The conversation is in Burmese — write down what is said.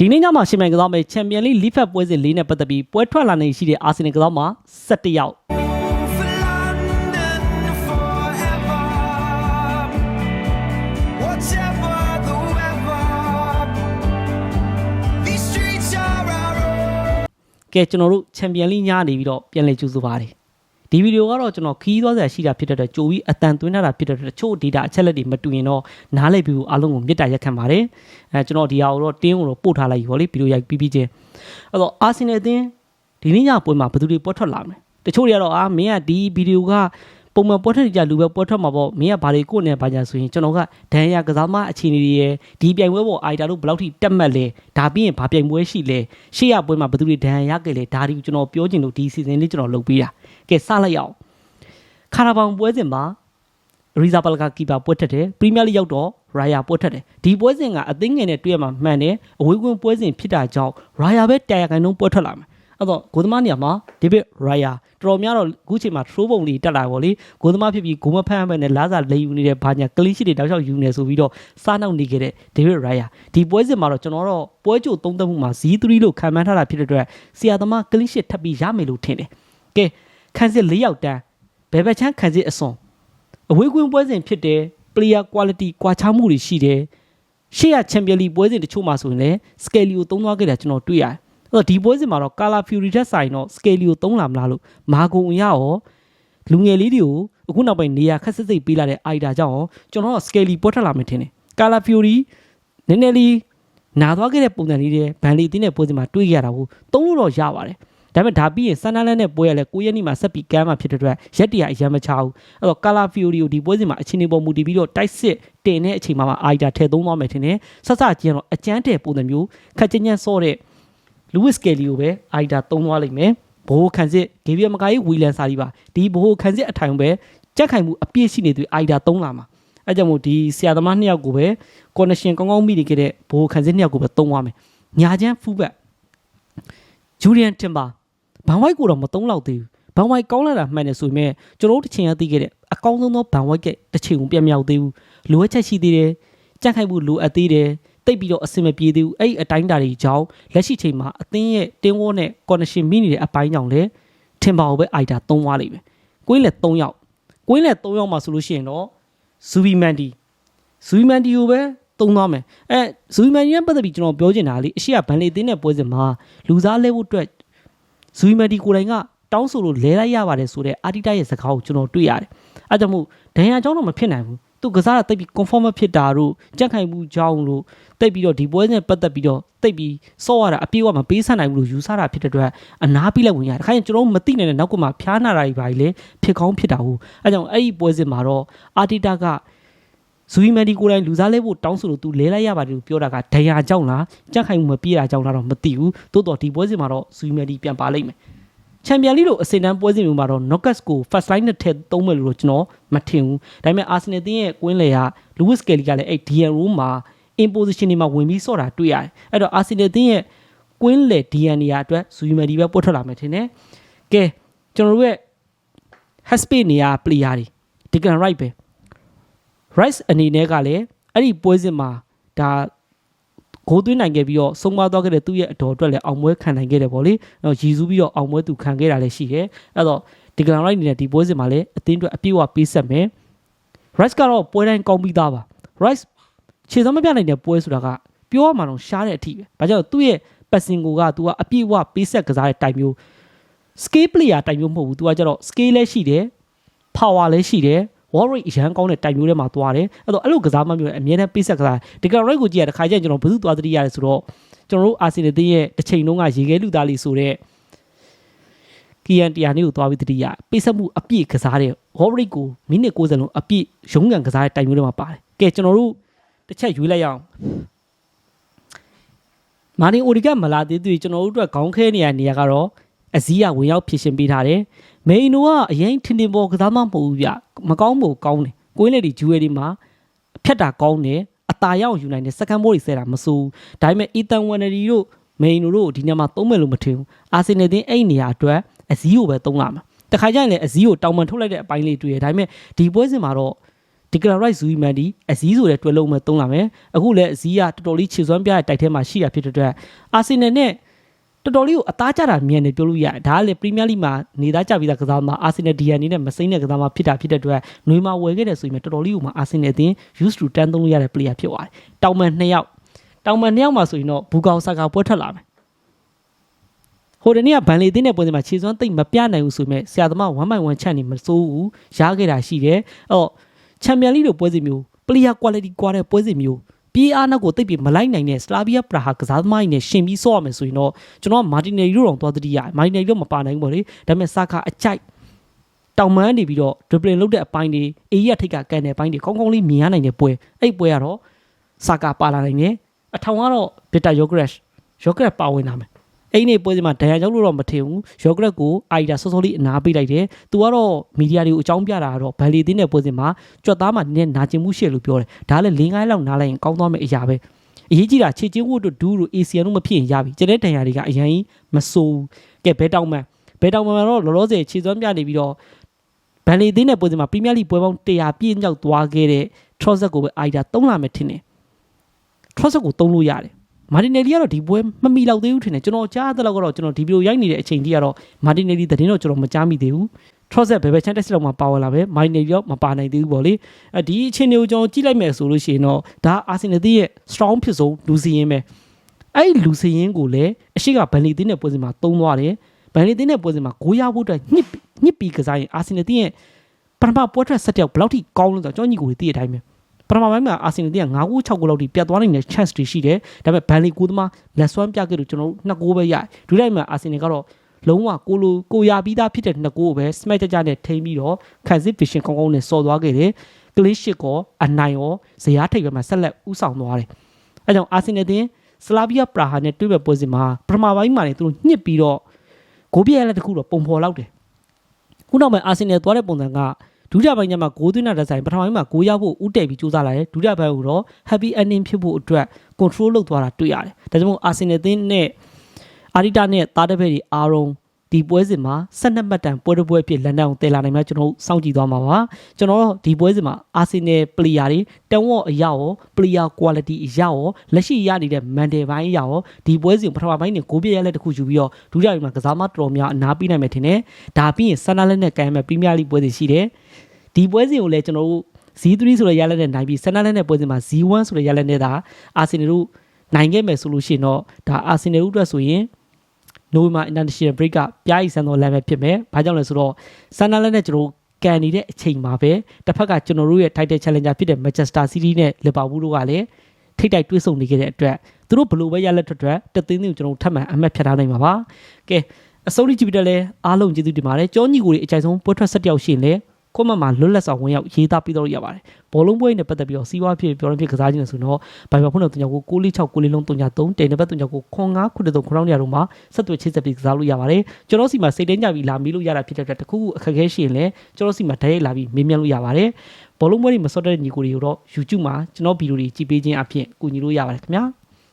ဒီနေ့ညမှာရှင်မြိုင်ကစားမယ့်ချန်ပီယံလိလိဖက်ပွဲစဉ်လေးနဲ့ပတ်သက်ပြီးပွဲထွက်လာနေရှိတဲ့အာဆင်နယ်ကစားမှာ17ယောက် for London forever. Whatever the weather, these streets are our own. ကဲကျွန်တော်တို့ချန်ပီယံလိညနေပြီးတော့ပြန်လည်ကြိုဆိုပါတယ် ဒီဗီဒီယိုကတော့ကျွန်တော်ခီးသွားစရာရှိတာဖြစ်တဲ့အတွက်ကြိုပြီးအတန်သွင်းထားတာဖြစ်တဲ့အတွက်တချို့ data အချက်လက်တွေမတူရင်တော့နားလည်ပြီးအားလုံးကိုမြစ်တာရက်ခံပါတယ်အဲကျွန်တော်ဒီဟာကိုတော့တင်းကိုတော့ပို့ထားလိုက်ပြီဗောလေဗီဒီယိုရိုက်ပြီးပြီးချင်းအဲ့တော့အာဆင်နယ်အသင်းဒီနေ့ညပွဲမှာဘယ်သူတွေပွဲထွက်လာမလဲတချို့တွေကတော့အာမင်းကဒီဗီဒီယိုက ပုံမှန်ပွဲထွက်ကြလူပဲပွဲထွက်မှာပေါ့မင်းကဘာတွေကိုယ်နဲ့ဘာညာဆိုရင်ကျွန်တော်ကဒန်ယာကစားမအခြေအနေတွေရယ်ဒီပြိုင်ပွဲပေါ်အိုက်တာတို့ဘယ်လောက်ထိတက်မှတ်လဲဒါပြီးရင်ဘာပြိုင်ပွဲရှိလဲရှေ့ရပွဲမှာဘယ်သူတွေဒန်ယာရခဲ့လဲဒါဒီကိုကျွန်တော်ပြောချင်လို့ဒီ season လေးကျွန်တော်လုပ်ပေးတာကဲစလိုက်ရအောင်ခါရာဘောင်ပွဲစဉ်မှာရီဇာပလကကီပါပွဲထက်တယ်ပရီးမီးယားလိရောက်တော့ရာယာပွဲထက်တယ်ဒီပွဲစဉ်ကအသင်းငယ်နဲ့တွေ့ရမှာမှန်တယ်အဝေးကွင်းပွဲစဉ်ဖြစ်တာကြောင့်ရာယာပဲတာယာကန်တုံးပွဲထွက်လာမယ် အဲ့တော့ဂိုသမားနေရာမှာဒေးဗစ်ရာယာတော်တော်များတော့အခုချိန်မှာ throw ပုံလေးတက်လာပါဗောလေဂိုသမားဖြစ်ပြီးဂိုမဖမ်းမဲ့နဲ့လာစာလိန်ယူနေတဲ့ဘာညာကလေးရှိတွေတောက်လျှောက်ယူနေဆိုပြီးတော့စားနောက်နေခဲ့တဲ့ဒေးဗစ်ရာယာဒီပွဲစဉ်မှာတော့ကျွန်တော်တော့ပွဲကြိုသုံးသက်မှုမှာ Z3 လို့ခံမှန်းထားတာဖြစ်တဲ့အတွက်ဆရာသမားကလေးရှိထပ်ပြီးရမယ်လို့ထင်တယ်ကဲခန်းစစ်၄ယောက်တန်းဘယ်ဘက်ချမ်းခန်းစစ်အစွန်အဝေးကွင်းပွဲစဉ်ဖြစ်တယ် player quality ကွာခြားမှုတွေရှိတယ်ရှေ့ရချန်ပီယံလီပွဲစဉ်တချို့မှာဆိုရင်လည်း scale ကိုသုံးသွားခဲ့တာကျွန်တော်တွေ့ရတယ် အဲ့တော့ဒီပွဲစဉ်မှာတော့ Color Fury ထက်ဆိုင်တော့ scale ကိုသုံးလာမလားလို့မာဂုံအရရောလူငယ်လေးတွေကိုအခုနောက်ပိုင်းနေရာခက်စစ်စစ်ပေးလာတဲ့ idea ကြောင့်ရောကျွန်တော်က scale ပွဲထွက်လာမယ်ထင်တယ် Color Fury နည်းနည်းလေးနာသွားခဲ့တဲ့ပုံစံလေးတွေဗန်လီတင်းတဲ့ပွဲစဉ်မှာတွေ့ခဲ့ရတာကိုသုံးလို့တော့ရပါတယ်ဒါပေမဲ့ဒါပြီးရင်ဆန်နာလန်နဲ့ပွဲရလဲကိုရက်နီမှာဆက်ပြီးကမ်းမှာဖြစ်တဲ့အတွက်ရက်တရအရန်မချဘူးအဲ့တော့ Color Fury ကိုဒီပွဲစဉ်မှာအချင်းနေပေါ်မူတည်ပြီးတော့တိုက်စစ်တင်တဲ့အချိန်မှာမှအာဒါထည့်သုံးသွားမယ်ထင်တယ်ဆက်စကျင်းတော့အကျန်းတဲ့ပုံစံမျိုးခက်ချင်ချန်ဆော့တဲ့ Lewis Kelly ကိုပဲအာဒါသုံးသွားလိမ့်မယ်ဘိုးခန်းစစ်ဂေဗီယမကာယီဝီလန်စာကြီးပါဒီဘိုးခန်းစစ်အထိုင်ပဲကြက်ခိုင်မှုအပြည့်ရှိနေသူအာဒါသုံးလာမှာအဲကြောင့်မို့ဒီဆရာသမားနှစ်ယောက်ကိုပဲ connection ကောင်းကောင်းမိနေခဲ့တဲ့ဘိုးခန်းစစ်နှစ်ယောက်ကိုပဲသုံးသွားမယ်ညာချမ်းဖူးဘက်ဂျူလီယန်တင်ပါဘန်ဝိုက်ကိုတော့မသုံးလောက်သေးဘူးဘန်ဝိုက်ကောင်းလာတာမှန်တယ်ဆိုပေမဲ့ကျွန်တော်တို့တစ်ချိန်ရသိခဲ့တဲ့အကောင်းဆုံးသောဘန်ဝိုက်ကတစ်ချိန်ကိုပြန်မြောက်သေးဘူးလိုအပ်ချက်ရှိသေးတယ်ကြက်ခိုက်မှုလိုအပ်သေးတယ် တိတ်ပြီးတော့အဆင်မပြေသေးဘူးအဲ့ဒီအတိုင်းတာတွေကြောင့်လက်ရှိချိန်မှာအသင်းရဲ့တင်းဝေါနဲ့ connection မိနေတဲ့အပိုင်းကြောင့်လေထင်ပါကိုပဲအိုက်တာသုံးသွားလိမ့်မယ်ကွင်းလက်3ယောက်ကွင်းလက်3ယောက်မှာဆိုလို့ရှိရင်တော့ဇူဘီမန်ဒီဇူဘီမန်ဒီကိုပဲသုံးသွားမယ်အဲဇူဘီမန်ဒီနဲ့ပတ်သက်ပြီးကျွန်တော်ပြောချင်တာလေအရှိကဗန်လေတင်းတဲ့ပွဲစဉ်မှာလူစားလဲဖို့အတွက်ဇူဘီမန်ဒီကိုယ်တိုင်ကတောင်းဆိုလို့လဲလိုက်ရပါတယ်ဆိုတဲ့အာတီတာရဲ့စကားကိုကျွန်တော်တွေ့ရတယ်အဲကြောင့်မို့ဒဏ်ရာကြောင့်တော့မဖြစ်နိုင်ဘူး သူကစားတာတိတ်ပြီး conform မဖြစ်တာတို့ကြက်ခိုင်မှုကြောင်းလို့တိတ်ပြီးတော့ဒီပွဲနဲ့ပတ်သက်ပြီးတော့တိတ်ပြီးစော့ရတာအပြေးကမပေးဆန်နိုင်ဘူးလို့ယူဆတာဖြစ်တဲ့အတွက်အနာပြီးလိုက်ဝင်ရတယ်။ခိုင်းကျွန်တော်တို့မသိနိုင်တဲ့နောက်ကမှဖျားနာတာကြီးပါလေဖြစ်ကောင်းဖြစ်တာဟုတ်။အဲကြောင့်အဲ့ဒီပွဲစဉ်မှာတော့အာတီတာကဇူဝီမန်ဒီကိုယ်တိုင်လူစားလဲဖို့တောင်းဆိုလို့သူလဲလိုက်ရပါတယ်လို့ပြောတာကဒဏ်ရာကြောင့်လားကြက်ခိုင်မှုမပြေးတာကြောင့်လားတော့မသိဘူး။သို့တော်ဒီပွဲစဉ်မှာတော့ဇူဝီမန်ဒီပြန်ပါလိမ့်မယ်။ ချန်ပီယံလိလို့အစင်တန်းပွဲစဉ်မျိုးမှာတော့ Knockers ကို first line နဲ့ထည့်သုံးမယ်လို့တော့ကျွန်တော်မထင်ဘူး။ဒါပေမဲ့ Arsenal တင်းရဲ့ကွင်းလေက Lewis Kelly ကလည်းအဲ့ DN room မှာ in position တွေမှာဝင်ပြီးဆော့တာတွေ့ရတယ်။အဲ့တော့ Arsenal တင်းရဲ့ကွင်းလေ DN နေရာအတွက်ဇူယီမဒီပဲပွတ်ထွက်လာမယ်ထင်တယ်။ကဲကျွန်တော်တို့ရဲ့ Haspe နေရာ player တွေ Declan Rice ပဲ Rice အနေနဲ့ကလည်းအဲ့ဒီပွဲစဉ်မှာဒါ ဂိုးသွင်းနိုင်ခဲ့ပြီးတော့ဆုံးမသွားခဲ့တဲ့သူ့ရဲ့အတော်အတွက်လည်းအောင်ပွဲခံနိုင်ခဲ့တယ်ပေါ့လေ။အဲ့တော့ရည်စူးပြီးတော့အောင်ပွဲသူခံခဲ့တာလည်းရှိတယ်။အဲ့တော့ဒီကလန်ရိုက်နေတဲ့ဒီပွဲစဉ်မှာလည်းအသင်းအတွက်အပြည့်အဝပေးဆက်မယ်။ Rice ကတော့ပွဲတိုင်းကောင်းပြီးသားပါ။ Rice ခြေစမ်းမပြနိုင်တဲ့ပွဲဆိုတာကပြောရမှာတော့ရှားတဲ့အထိပဲ။ဘာကြောင့်လဲသူ့ရဲ့ပတ်စင်ကိုက तू ကအပြည့်အဝပေးဆက်ကစားတဲ့တိုင်မျိုး scale player တိုင်မျိုးမဟုတ်ဘူး။ तू ကကြတော့ scale လည်းရှိတယ်။ power လည်းရှိတယ်။ wall rate အရန်ကောင်းတဲ့တိုင်မျိုးထဲမှာသွားတယ်အဲ့တော့အဲ့လိုကစားမှမျိုးအမြဲတမ်းပေးဆက်ကစားဒီကရိုက်ကိုကြည့်ရတဲ့ခါကျရင်ကျွန်တော်ဘယ်သူသွားသတိရတယ်ဆိုတော့ကျွန်တော်တို့အာဆင်နယ်တင်းရဲ့တစ်ချိန်လုံးကရေခဲလူသားလေးဆိုတဲ့ကီယန်တီယာနေကိုသွားပြီးသတိရပေးဆက်မှုအပြည့်ကစားတဲ့ wall rate ကိုမိနစ်60လုံးအပြည့်ရုံးကန်ကစားတဲ့တိုင်မျိုးထဲမှာပါတယ်ကဲကျွန်တော်တို့တစ်ချက်ရွေးလိုက်ရအောင်မာနီအိုဒီကမလာသေးသေးကျွန်တော်တို့အတွက်ခေါင်းခဲနေရနေရကတော့အစည်းအဝင်ရောက်ဖြစ်ရှင်ပေးထားတယ် မေအီနိုကအရင်ထင်ထင်ပေါ်ကစားမှမဟုတ်ဘူးဗျမကောင်းဘူးကောင်းတယ်ကိုင်းလေဒီဂျူဝဲဒီမှာဖြတ်တာကောင်းတယ်အตาရောက်ယူနိုင်တယ်စကန်ဘိုးတွေဆဲတာမစိုးဘူးဒါပေမဲ့အီတန်ဝန်နရီတို့မေအီနိုတို့ဒီနေ့မှာသုံးမယ်လို့မထင်ဘူးအာဆင်နယ်တင်းအဲ့နေရာအတွက်အစည်းကိုပဲသုံးလာမှာတခါကျရင်လည်းအစည်းကိုတောင်ပန်ထုတ်လိုက်တဲ့အပိုင်းလေးတွေ့ရဒါပေမဲ့ဒီပွဲစဉ်မှာတော့ဒီကလာရိုက်ဇူီမန်ဒီအစည်းဆိုတဲ့တွဲလုံးမဲ့သုံးလာမယ်အခုလည်းအစည်းကတော်တော်လေးခြေစွမ်းပြတဲ့တိုက်ထဲမှာရှိတာဖြစ်တဲ့အတွက်အာဆင်နယ်နဲ့ တော်တော်လေးကိုအသားကျတာမြန်နေပြောလို့ရတယ်ဒါကလည်းပရီးမီးယားလိမှာနေသားကျပြီးသားကစားမှာအာဆင်နယ် DNA နဲ့မစိမ့်တဲ့ကစားမှာဖြစ်တာဖြစ်တဲ့အတွက်ຫນွေမှာဝယ်ခဲ့တယ်ဆိုရင်တော်တော်လေးကိုမှအာဆင်နယ်အသင်း used to တန်းသုံးလို့ရတဲ့ player ဖြစ်သွားတယ်တောင်မန်2ယောက်တောင်မန်2ယောက်မှာဆိုရင်တော့ဘူကောင်ဆာကာပွဲထွက်လာမယ်ဟိုတနေ့ကဗန်လီတင်းတဲ့ပွဲစဉ်မှာခြေစွမ်းသိမ့်မပြနိုင်ဘူးဆိုပေမဲ့ဆရာသမား1 by 1ချက်နေမစိုးဘူးရခဲ့တာရှိတယ်။အော်ချန်ပီယံလိလိုပွဲစဉ်မျိုး player quality ကွာတဲ့ပွဲစဉ်မျိုး ပြေးအားနောက်ကိုတိတ်ပြီးမလိုက်နိုင်တဲ့စလာဗီယာပရာဟာကစားသမားကြီးနဲ့ရှင်ပြီးဆော့ရမယ်ဆိုရင်တော့ကျွန်တော်မာတင်နယ်ရီတို့တော့သွားတတိယမာတင်နယ်ရီတို့မပါနိုင်ဘူးပေါ့လေဒါပေမဲ့စာခါအကြိုက်တောင်မန်းနေပြီးတော့ dribbling လုပ်တဲ့အပိုင်းတွေအေးရထိတ်ကကန်တဲ့အပိုင်းတွေကောင်းကောင်းလေးမြင်ရနိုင်တဲ့ပွဲအဲ့ပွဲကတော့စာကာပါလာနိုင်တယ်အထောင်ကတော့ bitter yogurt yogurt ပါဝင်လာမယ် အဲ့ဒီနေ့ပွဲစဉ်မှာဒဏ်ရာကြောင့်လို့တော့မထင်ဘူးယောဂရက်ကိုအိုင်ဒါစောစောလေးအနာပေးလိုက်တယ်သူကတော့မီဒီယာတွေကိုအကြောင်းပြတာကတော့ဗန်လီတင်းတဲ့ပွဲစဉ်မှာကြွက်သားမှာနည်းနည်းနာကျင်မှုရှိတယ်လို့ပြောတယ်ဒါလည်း၄၅လောက်နားလိုက်ရင်ကောင်းသွားမယ့်အရာပဲအရေးကြီးတာခြေချင်းဝတ်တို့ဒူးတို့ ACN တို့မဖြစ်ရင်ရပြီကျန်တဲ့ဒဏ်ရာတွေကအရင်မဆိုးဘူးကဲဘဲတောင်းမှန်ဘဲတောင်းမှန်တော့လောလောဆယ်ခြေစွမ်းပြနေပြီးတော့ဗန်လီတင်းတဲ့ပွဲစဉ်မှာပရီးမီးယားလိပွဲပေါင်း100ပြည့်မြောက်သွားခဲ့တဲ့ Trossard ကိုပဲအိုင်ဒါသုံးလာမယ်ထင်တယ် Trossard ကိုသုံးလို့ရတယ် မာတင်နယ်လီကတော့ဒီပွဲမမီလောက်သေးဘူးထင်တယ်ကျွန်တော်ကြားတဲ့လောက်ကတော့ကျွန်တော်ဒီဗီဒီယိုရိုက်နေတဲ့အချိန်ကြီးကတော့မာတင်နယ်လီသတင်းတော့ကျွန်တော်မကြားမိသေးဘူး Trossard ဘယ်ဘယ်ချန်တက်စ်လောက်မှာပါဝင်လာပဲမာတင်နယ်လီတော့မပါနိုင်သေးဘူးပေါ့လေအဲဒီအချိန်တွေကိုကျွန်တော်ကြည့်လိုက်မယ်ဆိုလို့ရှိရင်တော့ဒါအာဆင်နယ်ရဲ့ strong ဖြစ်ဆုံးလူစီရင်ပဲအဲ့ဒီလူစီရင်ကိုလည်းအရှိကဗန်လီတင်းတဲ့ပွဲစဉ်မှာသုံးသွားတယ်ဗန်လီတင်းတဲ့ပွဲစဉ်မှာဂိုးရဖို့အတွက်ညှစ်ညှစ်ပြီးကစားရင်အာဆင်နယ်ရဲ့ပထမပွဲထွက်ဆက်တယောက်ဘယ်လောက်ထိကောင်းလို့ဆိုတော့ကျွန်တော်ညီကိုသိတဲ့အတိုင်းပဲ ပထမပိုင်းမှာအာဆင်နယ်တင်းက9ဂိုး6ဂိုးလောက်ထိပြတ်သွားနိုင်တဲ့ chance တွေရှိတယ်ဒါပေမဲ့ဘန်လီကိုသမားလက်စွမ်းပြခဲ့လို့ကျွန်တော်တို့2ဂိုးပဲရတယ်ဒုတိယမှာအာဆင်နယ်ကတော့လုံးဝကိုလိုကိုရပြီးသားဖြစ်တဲ့2ဂိုးကိုပဲ smash ကြကြနဲ့ထိမ့်ပြီးတော့ခံစစ် vision ကောင်းကောင်းနဲ့စော်သွားခဲ့တယ်ကလစ်ရှစ်ကောအနိုင်ရောဇရာထိပ်ပဲမှာဆက်လက်ဥဆောင်သွားတယ်အဲကြောင့်အာဆင်နယ်တင်းစလာဗီယာပရာဟာနဲ့တွေ့ပဲပွဲစဉ်မှာပထမပိုင်းမှာနေသူတို့ညှစ်ပြီးတော့ဂိုးပြဲလက်တစ်ခုတော့ပုံဖော်လောက်တယ်ခုနောက်ပိုင်းအာဆင်နယ်သွားတဲ့ပုံစံက ဒုတိယပိုင်းကျမှဂိုးသွင်းတဲ့ဆိုင်ပထမပိုင်းမှာဂိုးရဖို့ဥတည်ပြီးစူးစမ်းလာတယ်ဒုတိယပိုင်းကတော့ happy ending ဖြစ်ဖို့အတွက် control လုပ်သွားတာတွေ့ရတယ်ဒါကြောင့်မို့အာဆင်နယ်သင်းနဲ့အာရီတာနဲ့တားတဲ့ဘက်တွေအားလုံး ဒီပွဲစဉ်မှာ12မှတ်တန်ပွဲတစ်ပွဲအဖြစ်လန်ဒန်ကိုတည်လာနိုင်မှာကျွန်တော်တို့စောင့်ကြည့်သွားမှာပါကျွန်တော်တို့ဒီပွဲစဉ်မှာအာဆင်နယ် player တွေတန်ဝေါ့အရာရော player quality အရာရောလက်ရှိရနေတဲ့ mandate ဘိုင်းအရာရောဒီပွဲစဉ်ပထမပိုင်းနဲ့ဂိုးပြရဲလက်တစ်ခုယူပြီးတော့ဒုတိယပိုင်းမှာကစားမတော်တော်များအနားပေးနိုင်မယ်ထင်တယ်ဒါပြီးရင်ဆန်နာလက်နဲ့ကန်ရမယ်ပရီးမီးယားလိပွဲတွေရှိတယ်ဒီပွဲစဉ်ကိုလည်းကျွန်တော်တို့ Z3 ဆိုတဲ့ရလက်နဲ့နိုင်ပြီးဆန်နာလက်နဲ့ပွဲစဉ်မှာ Z1 ဆိုတဲ့ရလက်နဲ့ဒါအာဆင်နယ်တို့နိုင်ခဲ့မယ်ဆိုလို့ရှိရင်တော့ဒါအာဆင်နယ်တို့အတွက်ဆိုရင် နိုဝင်ဘာ international break ကပြားရီဆန်တော် level ဖြစ်မယ်။ဘာကြောင့်လဲဆိုတော့ဆန်နာလက်နဲ့ကျွန်တော်တို့ကန်နေတဲ့အချိန်မှာပဲတစ်ဖက်ကကျွန်တော်တို့ရဲ့ title challenger ဖြစ်တဲ့ Manchester City နဲ့ Liverpool တို့ကလည်းထိတ်တိုက်တွေ့ဆုံနေခဲ့တဲ့အတွက်သူတို့ဘလို့ပဲရလက်ထွက်ထွက်တသိန်းသိန်းကိုကျွန်တော်တို့ထပ်မံအမှတ်ဖြတ်ထားနိုင်မှာပါ။ကဲအစိုးရကြည့်ပြီးတော့လဲအားလုံးကျေးဇူးတင်ပါတယ်။ကြောညီကိုတွေအကြိုက်ဆုံးပွဲထွက်ဆက်တယောက်ရှိရင်လဲ ကွန်မန့်မှာလွတ်လပ်စွာဝင်ရောက်ရေးသားပြီးတော့ရပါတယ်ဘောလုံးပွဲနဲ့ပတ်သက်ပြီးတော့စီးပွားဖြစ်ပြောရင်းဖြစ်ကစားခြင်းလို့ဆိုတော့ဘိုင်ဘယ်ဖုန်းနဲ့တုံကြောကို646ကိုလေးလုံးတုံကြ3တိန်နံပါတ်တုံကြောကိုခွန်9ခုတတုံခရောင်းနေရတော့မှာဆက်သွယ်ချိတ်ဆက်ပြီးကစားလို့ရပါတယ်ကျွန်တော်စီမှာစိတ်တင်းကြပြီးလာမေးလို့ရတာဖြစ်တဲ့အတွက်တခုခုအခက်အခဲရှိရင်လည်းကျွန်တော်စီမှာဓာတ်ရိုက်လာပြီးမေးမြန်းလို့ရပါတယ်ဘောလုံးပွဲတွေမစော့တဲ့ညီကိုတွေကိုတော့ YouTube မှာကျွန်တော်ဗီဒီယိုတွေကြည့်ပေးခြင်းအပြင်ကူညီလို့ရပါတယ်ခင်ဗျာ